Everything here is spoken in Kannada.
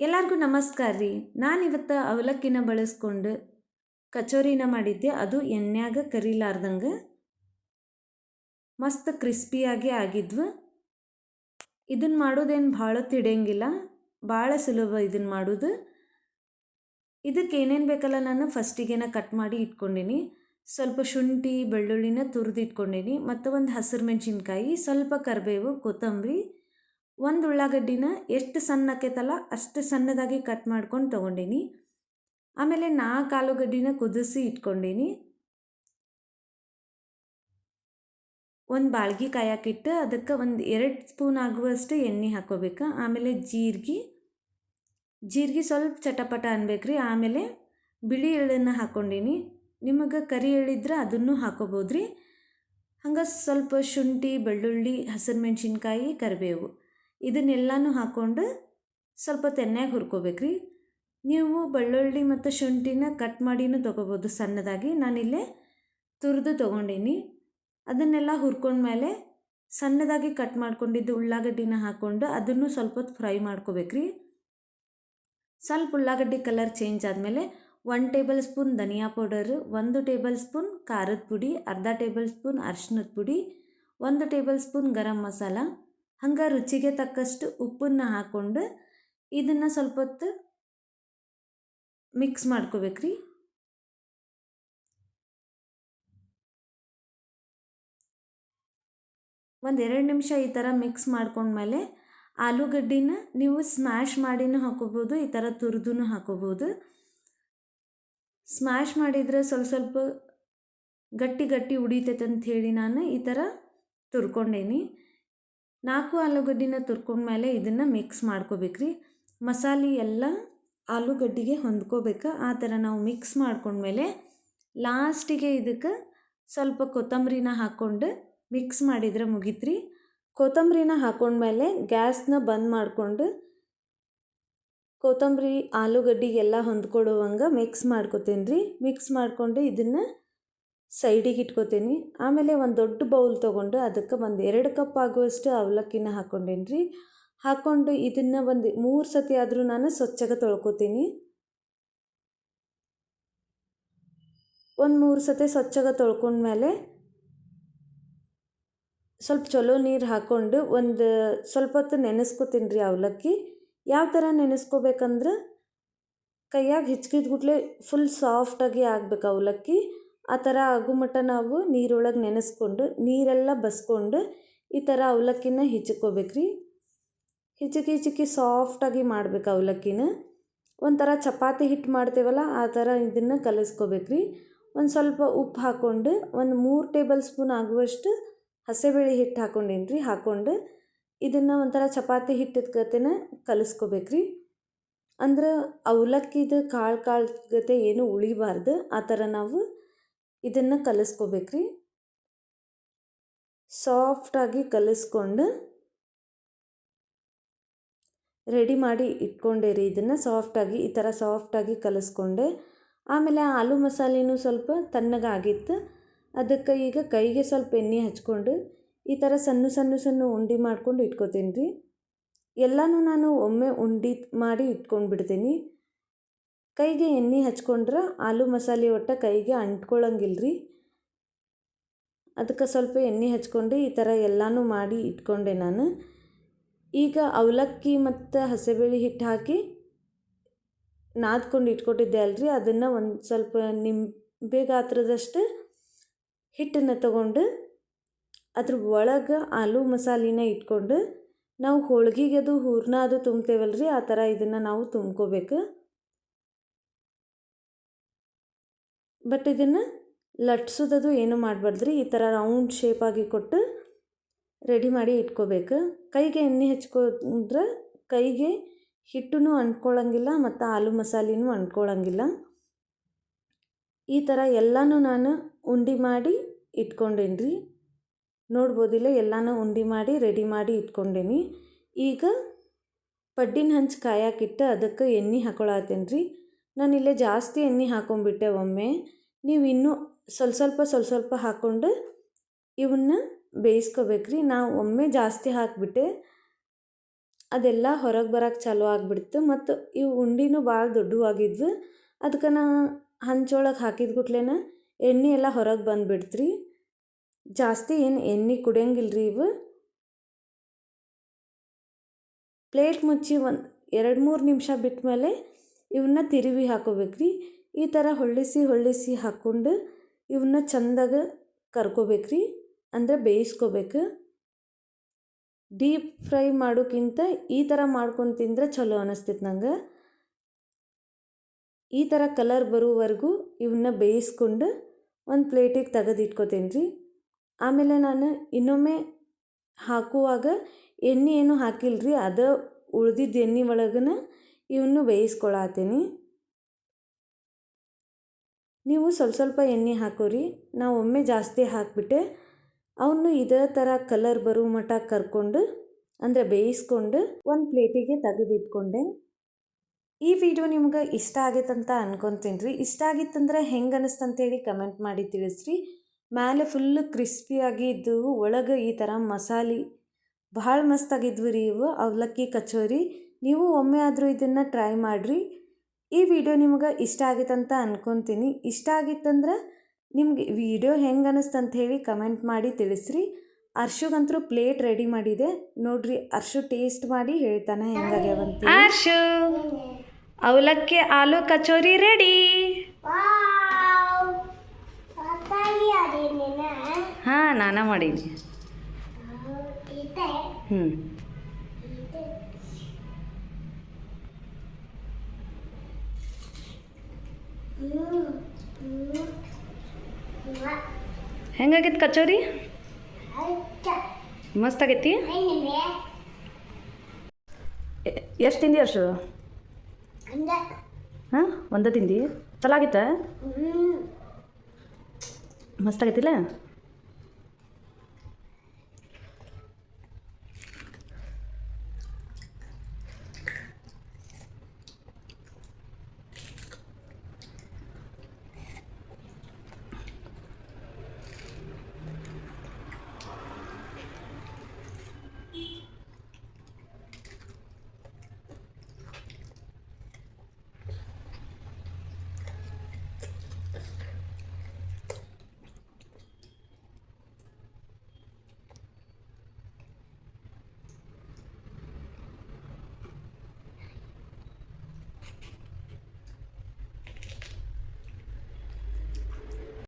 ಎಲ್ಲರಿಗೂ ನಮಸ್ಕಾರ ರೀ. ನಾನಿವತ್ತು ಅವಲಕ್ಕಿನ ಬಳಸ್ಕೊಂಡು ಕಚೋರಿನ ಮಾಡಿದ್ದೆ. ಅದು ಎಣ್ಣೆಯಾಗ ಕರಿಲಾರ್ದಂಗೆ ಮಸ್ತ್ ಕ್ರಿಸ್ಪಿಯಾಗಿ ಆಗಿದ್ವು. ಇದನ್ನು ಮಾಡೋದೇನು ಭಾಳ ತಿಡಿಯಂಗಿಲ್ಲ ಭಾಳ ಸುಲಭ ಇದನ್ನು ಮಾಡೋದು. ಇದಕ್ಕೆ ಏನೇನು ಬೇಕಲ್ಲ ನಾನು ಫಸ್ಟಿಗೆನ ಕಟ್ ಮಾಡಿ ಇಟ್ಕೊಂಡಿನಿ. ಸ್ವಲ್ಪ ಶುಂಠಿ, ಬೆಳ್ಳುಳ್ಳಿನ ತುರಿದಿಟ್ಕೊಂಡಿನಿ. ಮತ್ತು ಒಂದು ಹಸಿರು ಮೆಣಸಿನ್ಕಾಯಿ, ಸ್ವಲ್ಪ ಕರಿಬೇವು, ಕೊತ್ತಂಬರಿ ಒಂದು ಉಳ್ಳಾಗಡ್ಡಿನ ಎಷ್ಟು ಸಣ್ಣಕ್ಕೆತ್ತಲ್ಲ ಅಷ್ಟು ಸಣ್ಣದಾಗಿ ಕಟ್ ಮಾಡ್ಕೊಂಡು ತೊಗೊಂಡೀನಿ. ಆಮೇಲೆ ನಾಲ್ಕು ಆಲೂಗಡ್ಡಿನ ಕುದಿಸಿ ಇಟ್ಕೊಂಡೀನಿ. ಒಂದು ಬಾಳ್ಗಿ ಕಾಯಕ್ಕಿಟ್ಟು ಅದಕ್ಕೆ ಒಂದು ಎರಡು ಸ್ಪೂನ್ ಆಗುವಷ್ಟು ಎಣ್ಣೆ ಹಾಕೋಬೇಕು. ಆಮೇಲೆ ಜೀರಿಗೆ ಜೀರಿಗೆ ಸ್ವಲ್ಪ ಚಟಪಟ ಅನ್ಬೇಕ್ರಿ. ಆಮೇಲೆ ಬಿಳಿ ಎಳ್ಳನ್ನು ಹಾಕ್ಕೊಂಡೀನಿ ನಿಮಗೆ ಕರಿ ಎಳ್ಳಿದ್ರೆ ಅದನ್ನು ಹಾಕೋಬೋದ್ರಿ. ಹಂಗೆ ಸ್ವಲ್ಪ ಶುಂಠಿ, ಬೆಳ್ಳುಳ್ಳಿ ಹಸಿರು ಮೆಣಸಿನ್ಕಾಯಿ ಕರಿಬೇವು. ಇದನ್ನೆಲ್ಲನೂ ಹಾಕ್ಕೊಂಡು ಸ್ವಲ್ಪ ತೆನ್ಯಾಗ ಹುರ್ಕೋಬೇಕ್ರಿ. ನೀವು ಬೆಳ್ಳುಳ್ಳಿ ಮತ್ತು ಶುಂಠಿನ ಕಟ್ ಮಾಡಿನೂ ತೊಗೋಬೋದು ಸಣ್ಣದಾಗಿ. ನಾನಿಲ್ಲೇ ತುರಿದು ತೊಗೊಂಡೀನಿ. ಅದನ್ನೆಲ್ಲ ಹುರ್ಕೊಂಡ್ಮೇಲೆ ಸಣ್ಣದಾಗಿ ಕಟ್ ಮಾಡ್ಕೊಂಡಿದ್ದು ಉಳ್ಳಾಗಡ್ಡಿನ ಹಾಕ್ಕೊಂಡು ಅದನ್ನು ಸ್ವಲ್ಪ ಹೊತ್ತು ಫ್ರೈ ಮಾಡ್ಕೋಬೇಕ್ರಿ. ಸ್ವಲ್ಪ ಉಳ್ಳಾಗಡ್ಡಿ ಕಲರ್ ಚೇಂಜ್ ಆದಮೇಲೆ ಒನ್ ಟೇಬಲ್ ಸ್ಪೂನ್ ಧನಿಯಾ ಪೌಡರು, ಒಂದು ಟೇಬಲ್ ಸ್ಪೂನ್ ಖಾರದ ಪುಡಿ, ಅರ್ಧ ಟೇಬಲ್ ಸ್ಪೂನ್ ಅರ್ಶಿನದ ಪುಡಿ, ಒಂದು ಟೇಬಲ್ ಸ್ಪೂನ್ ಗರಂ ಮಸಾಲ ಹಂಗೆ ರುಚಿಗೆ ತಕ್ಕಷ್ಟು ಉಪ್ಪನ್ನು ಹಾಕ್ಕೊಂಡು ಇದನ್ನು ಸ್ವಲ್ಪ ಹೊತ್ತು ಮಿಕ್ಸ್ ಮಾಡ್ಕೋಬೇಕ್ರಿ. ಒಂದು ಎರಡು ನಿಮಿಷ ಈ ಥರ ಮಿಕ್ಸ್ ಮಾಡ್ಕೊಂಡ್ಮೇಲೆ ಆಲೂಗಡ್ಡಿನ ನೀವು ಸ್ಮ್ಯಾಶ್ ಮಾಡಿನೂ ಹಾಕೋಬೋದು, ಈ ಥರ ತುರಿದೂ ಹಾಕೋಬೋದು. ಸ್ಮ್ಯಾಶ್ ಮಾಡಿದರೆ ಸ್ವಲ್ಪ ಸ್ವಲ್ಪ ಗಟ್ಟಿ ಗಟ್ಟಿ ಉಡಿತೈತೆ ಅಂತ ಹೇಳಿ ನಾನು ಈ ಥರ ತುರ್ಕೊಂಡೇನಿ. ನಾಲ್ಕು ಆಲೂಗಡ್ಡಿನ ತುರ್ಕೊಂಡ್ಮೇಲೆ ಇದನ್ನು ಮಿಕ್ಸ್ ಮಾಡ್ಕೋಬೇಕ್ರಿ. ಮಸಾಲೆ ಎಲ್ಲ ಆಲೂಗಡ್ಡಿಗೆ ಹೊಂದ್ಕೋಬೇಕು. ಆ ಥರ ನಾವು ಮಿಕ್ಸ್ ಮಾಡ್ಕೊಂಡ್ಮೇಲೆ ಲಾಸ್ಟಿಗೆ ಇದಕ್ಕೆ ಸ್ವಲ್ಪ ಕೊತ್ತಂಬರಿನ ಹಾಕ್ಕೊಂಡು ಮಿಕ್ಸ್ ಮಾಡಿದರೆ ಮುಗೀತ್ರಿ. ಕೊತ್ತಂಬರಿನ ಹಾಕ್ಕೊಂಡ್ಮೇಲೆ ಗ್ಯಾಸ್ನ ಬಂದ್ ಮಾಡಿಕೊಂಡು ಕೊತ್ತಂಬರಿ ಆಲೂಗಡ್ಡಿಗೆಲ್ಲ ಹೊಂದ್ಕೊಡುವಂಗೆ ಮಿಕ್ಸ್ ಮಾಡ್ಕೊತೀನಿ ರೀ ಮಿಕ್ಸ್ ಮಾಡಿಕೊಂಡು ಇದನ್ನು ಸೈಡಿಗೆ ಇಟ್ಕೋತೀನಿ. ಆಮೇಲೆ ಒಂದು ದೊಡ್ಡ ಬೌಲ್ ತೊಗೊಂಡು ಅದಕ್ಕೆ ಒಂದು ಎರಡು ಕಪ್ ಆಗುವಷ್ಟು ಅವಲಕ್ಕಿನ ಹಾಕ್ಕೊಂಡೇನಿ ರೀ ಹಾಕ್ಕೊಂಡು ಇದನ್ನು ಒಂದು ಮೂರು ಸತಿ ಆದರೂ ನಾನು ಸ್ವಚ್ಛಗೆ ತೊಳ್ಕೊತೀನಿ. ಒಂದು ಮೂರು ಸತಿ ಸ್ವಚ್ಛಗೆ ತೊಳ್ಕೊಂಡ್ಮೇಲೆ ಸ್ವಲ್ಪ ಚಲೋ ನೀರು ಹಾಕ್ಕೊಂಡು ಒಂದು ಸ್ವಲ್ಪ ಹೊತ್ತು ನೆನೆಸ್ಕೊತೀನಿ ರೀ ಅವಲಕ್ಕಿ. ಯಾವ ಥರ ನೆನೆಸ್ಕೋಬೇಕಂದ್ರೆ ಕೈಯಾಗ ಹಿಚ್ಕಿದ್ಗುಟ್ಲೆ ಫುಲ್ ಸಾಫ್ಟಾಗಿ ಆಗ್ಬೇಕು ಅವಲಕ್ಕಿ. ಆ ಥರ ಆಗುಮಟ್ಟ ನಾವು ನೀರೊಳಗೆ ನೆನೆಸ್ಕೊಂಡು, ನೀರೆಲ್ಲ ಬಸ್ಕೊಂಡು ಈ ಥರ ಅವಲಕ್ಕಿನ ಹಿಚ್ಕೋಬೇಕ್ರಿ. ಹಿಚಕಿ ಹಿಚಕಿ ಸಾಫ್ಟಾಗಿ ಮಾಡ್ಬೇಕು ಅವಲಕ್ಕಿನ. ಒಂಥರ ಚಪಾತಿ ಹಿಟ್ಟು ಮಾಡ್ತೇವಲ್ಲ, ಆ ಥರ ಇದನ್ನು ಕಲಿಸ್ಕೋಬೇಕ್ರಿ. ಒಂದು ಸ್ವಲ್ಪ ಉಪ್ಪು ಹಾಕ್ಕೊಂಡು, ಒಂದು ಮೂರು ಟೇಬಲ್ ಸ್ಪೂನ್ ಆಗುವಷ್ಟು ಹಸೆಬೇಳೆ ಹಿಟ್ಟು ಹಾಕ್ಕೊಂಡೇನಿ ರೀ ಹಾಕ್ಕೊಂಡು ಇದನ್ನು ಒಂಥರ ಚಪಾತಿ ಹಿಟ್ಟದ ಗತೆನ ಕಲಿಸ್ಕೋಬೇಕ್ರಿ. ಅಂದ್ರೆ ಅವಲಕ್ಕಿದು ಕಾಳು ಕಾಳು ಗತೆ ಏನು ಉಳಿಬಾರ್ದು, ಆ ಥರ ನಾವು ಇದನ್ನು ಕಲಿಸ್ಕೋಬೇಕ್ರಿ. ಸಾಫ್ಟಾಗಿ ಕಲಿಸ್ಕೊಂಡು ರೆಡಿ ಮಾಡಿ ಇಟ್ಕೊಂಡೆ ರೀ ಇದನ್ನು ಸಾಫ್ಟಾಗಿ ಈ ಥರ ಸಾಫ್ಟಾಗಿ ಕಲಿಸ್ಕೊಂಡೆ. ಆಮೇಲೆ ಆಲೂ ಮಸಾಲೆನೂ ಸ್ವಲ್ಪ ತಣ್ಣಗಾಗಿತ್ತು. ಅದಕ್ಕೆ ಈಗ ಕೈಗೆ ಸ್ವಲ್ಪ ಎಣ್ಣೆ ಹಚ್ಕೊಂಡು ಈ ಥರ ಸಣ್ಣ ಸಣ್ಣ ಸಣ್ಣ ಉಂಡೆ ಮಾಡ್ಕೊಂಡು ಇಟ್ಕೋತೀನಿ ರೀ ಎಲ್ಲನೂ ನಾನು ಒಮ್ಮೆ ಉಂಡೆ ಮಾಡಿ ಇಟ್ಕೊಂಡು ಬಿಡ್ತೀನಿ ಕೈಗೆ ಎಣ್ಣೆ ಹಚ್ಕೊಂಡ್ರೆ ಆಲೂ ಮಸಾಲೆ ಒಟ್ಟು ಕೈಗೆ ಅಂಟ್ಕೊಳ್ಳಂಗಿಲ್ಲ ರೀ ಅದಕ್ಕೆ ಸ್ವಲ್ಪ ಎಣ್ಣೆ ಹಚ್ಕೊಂಡು ಈ ಥರ ಎಲ್ಲನೂ ಮಾಡಿ ಇಟ್ಕೊಂಡೆ ನಾನು. ಈಗ ಅವಲಕ್ಕಿ ಮತ್ತು ಹಸೆಬೇಳೆ ಹಿಟ್ಟು ಹಾಕಿ ನಾದ್ಕೊಂಡು ಇಟ್ಕೊಟ್ಟಿದ್ದೆ ಅಲ್ರಿ. ಅದನ್ನು ಒಂದು ಸ್ವಲ್ಪ ನಿಂಬೆ ಗಾತ್ರದಷ್ಟು ಹಿಟ್ಟನ್ನು ತಗೊಂಡು ಅದ್ರ ಒಳಗೆ ಆಲೂ ಮಸಾಲಿನ ಇಟ್ಕೊಂಡು ನಾವು ಹೋಳ್ಗೆಗೆ ಅದು ಹೂರಣ ಅದು ತುಂಬ್ತೇವಲ್ಲ ರೀ ಆ ಥರ ಇದನ್ನು ನಾವು ತುಂಬ್ಕೋಬೇಕು. ಬಟ್ ಇದನ್ನು ಲಟ್ಸೋದದು ಏನು ಮಾಡಬಾರ್ದ್ರಿ? ಈ ಥರ ರೌಂಡ್ ಶೇಪಾಗಿ ಕೊಟ್ಟು ರೆಡಿ ಮಾಡಿ ಇಟ್ಕೋಬೇಕು. ಕೈಗೆ ಎಣ್ಣೆ ಹಚ್ಕೊಂಡ್ರೆ ಕೈಗೆ ಹಿಟ್ಟು ಅಂಟ್ಕೊಳ್ಳಂಗಿಲ್ಲ ಮತ್ತು ಆಲೂ ಮಸಾಲೆನೂ ಅಂಟ್ಕೊಳ್ಳಂಗಿಲ್ಲ ಈ ಥರ ಎಲ್ಲನೂ ನಾನು ಉಂಡೆ ಮಾಡಿ ಇಟ್ಕೊಂಡೇನಿ ರೀ ನೋಡ್ಬೋದಿಲ್ಲ, ಎಲ್ಲನೂ ಉಂಡೆ ಮಾಡಿ ರೆಡಿ ಮಾಡಿ ಇಟ್ಕೊಂಡೇನಿ. ಈಗ ಪಡ್ಡಿನ ಹಂಚು ಕಾಯಕ್ಕಿಟ್ಟು ಅದಕ್ಕೆ ಎಣ್ಣೆ ಹಾಕೊಳತ್ತೇನೆ ರೀ ನಾನು ಇಲ್ಲೇ ಜಾಸ್ತಿ ಎಣ್ಣೆ ಹಾಕೊಂಡ್ಬಿಟ್ಟೆ ಒಮ್ಮೆ. ನೀವು ಇನ್ನೂ ಸ್ವಲ್ಪ ಸ್ವಲ್ಪ ಸ್ವಲ್ಪ ಸ್ವಲ್ಪ ಹಾಕ್ಕೊಂಡು ಇವನ್ನ ಬೇಯಿಸ್ಕೋಬೇಕ್ರಿ. ನಾವು ಒಮ್ಮೆ ಜಾಸ್ತಿ ಹಾಕಿಬಿಟ್ಟೆ ಅದೆಲ್ಲ ಹೊರಗೆ ಬರೋಕ್ಕೆ ಚಾಲೂ ಆಗಿಬಿಡ್ತು. ಮತ್ತು ಇವು ಉಂಡಿನೂ ಭಾಳ ದೊಡ್ಡವು ಆಗಿದ್ವು ಅದಕ್ಕೆ ನಾ ಹಂಚೊಳಗೆ ಹಾಕಿದ ಕೂಡ್ಲೇನ ಎಣ್ಣೆ ಎಲ್ಲ ಹೊರಗೆ ಬಂದುಬಿಡ್ತು ರೀ ಜಾಸ್ತಿ ಏನು ಎಣ್ಣೆ ಕುಡಿಯಂಗಿಲ್ಲ ರೀ ಇವು. ಪ್ಲೇಟ್ ಮುಚ್ಚಿ ಒಂದು ಎರಡು ಮೂರು ನಿಮಿಷ ಬಿಟ್ಟ ಮೇಲೆ ಇವನ್ನ ತಿರುವಿ ಹಾಕೋಬೇಕು ರೀ ಈ ಥರ ಹೊಳ್ಳಿಸಿ ಹೊಳ್ಳಿಸಿ ಹಾಕ್ಕೊಂಡು ಇವನ್ನ ಚಂದಾಗ ಕರ್ಕೋಬೇಕು ರೀ ಅಂದರೆ ಬೇಯಿಸ್ಕೋಬೇಕು. ಡೀಪ್ ಫ್ರೈ ಮಾಡೋಕ್ಕಿಂತ ಈ ಥರ ಮಾಡ್ಕೊಂಡು ತಿಂದರೆ ಚಲೋ ಅನ್ನಿಸ್ತೈತೆ ನಂಗೆ. ಈ ಥರ ಕಲರ್ ಬರೋವರೆಗೂ ಇವನ್ನ ಬೇಯಿಸ್ಕೊಂಡು ಒಂದು ಪ್ಲೇಟಿಗೆ ತೆಗೆದಿಟ್ಕೋತೀನಿ ರೀ ಆಮೇಲೆ ನಾನು ಇನ್ನೊಮ್ಮೆ ಹಾಕುವಾಗ ಎಣ್ಣೆ ಏನು ಹಾಕಿಲ್ಲ ರೀ ಅದು ಉಳ್ದಿದ್ದ ಎಣ್ಣೆ ಒಳಗನ ಇವನ್ನು ಬೇಯಿಸ್ಕೊಳತ್ತೀನಿ ನೀವು ಸ್ವಲ್ಪ ಸ್ವಲ್ಪ ಎಣ್ಣೆ ಹಾಕೋರಿ, ನಾವು ಒಮ್ಮೆ ಜಾಸ್ತಿ ಹಾಕಿಬಿಟ್ಟೆ ಅವನ್ನು ಇದೇ ಥರ ಕಲರ್ ಬರುವ ಮಟ್ಟ ಕರ್ಕೊಂಡು, ಅಂದರೆ ಬೇಯಿಸ್ಕೊಂಡು ಒಂದು ಪ್ಲೇಟಿಗೆ ತೆಗೆದಿಟ್ಕೊಂಡೆ. ಈ ವಿಡಿಯೋ ನಿಮ್ಗೆ ಇಷ್ಟ ಆಗೈತಂತ ಅನ್ಕೊತೀನಿ ರೀ. ಇಷ್ಟ ಆಗಿತ್ತಂದ್ರೆ ಹೆಂಗೆ ಅನ್ನಿಸ್ತಂತೇಳಿ ಕಮೆಂಟ್ ಮಾಡಿ ತಿಳಿಸ್ರಿ. ಮೇಲೆ ಫುಲ್ ಕ್ರಿಸ್ಪಿಯಾಗಿ ಇದ್ದವು ಒಳಗೆ ಈ ಥರ ಮಸಾಲೆ ಭಾಳ ಮಸ್ತಾಗಿದ್ವು ರೀ ಇವು. ಅವಲಕ್ಕಿ, ಕಚೋರಿ. ನೀವು ಒಮ್ಮೆ ಆದರೂ ಇದನ್ನು ಟ್ರೈ ಮಾಡಿರಿ. ಈ ವಿಡಿಯೋ ನಿಮ್ಗೆ ಇಷ್ಟ ಆಗಿತ್ತಂತ ಅನ್ಕೊತೀನಿ. ಇಷ್ಟ ಆಗಿತ್ತಂದ್ರೆ ನಿಮ್ಗೆ ವಿಡಿಯೋ ಹೆಂಗೆ ಅನ್ನಿಸ್ತಂತ ಹೇಳಿ ಕಮೆಂಟ್ ಮಾಡಿ ತಿಳಿಸ್ರಿ. ಅರ್ಶುಗಂತರೂ ಪ್ಲೇಟ್ ರೆಡಿ ಮಾಡಿದೆ. ನೋಡ್ರಿ ಅರ್ಶು ಟೇಸ್ಟ್ ಮಾಡಿ ಹೇಳ್ತಾನೆ ಹೆಂಗಾಗ್ಯಾವಂತ ಅರ್ಶು ಅವಲಕ್ಕಿ ಆಲೂ ಕಚೋರಿ ರೆಡಿ ಹಾಂ ನಾನ ಮಾಡೀನಿ. ಇದೆ ಹ್ಞೂ ಹೆಂಗಾಗೈತೆ ಕಚೋರಿ? ಮಸ್ತ್ ಆಗೈತಿ ಎಷ್ಟು ತಿಂದಿ ಅಷ್ಟು ಹಾಂ ಒಂದ ತಿಂದಿ? ಚಲೋ ಆಗಿತ್ತ? ಮಸ್ತ್ ಆಗೈತಿಲ್ಲ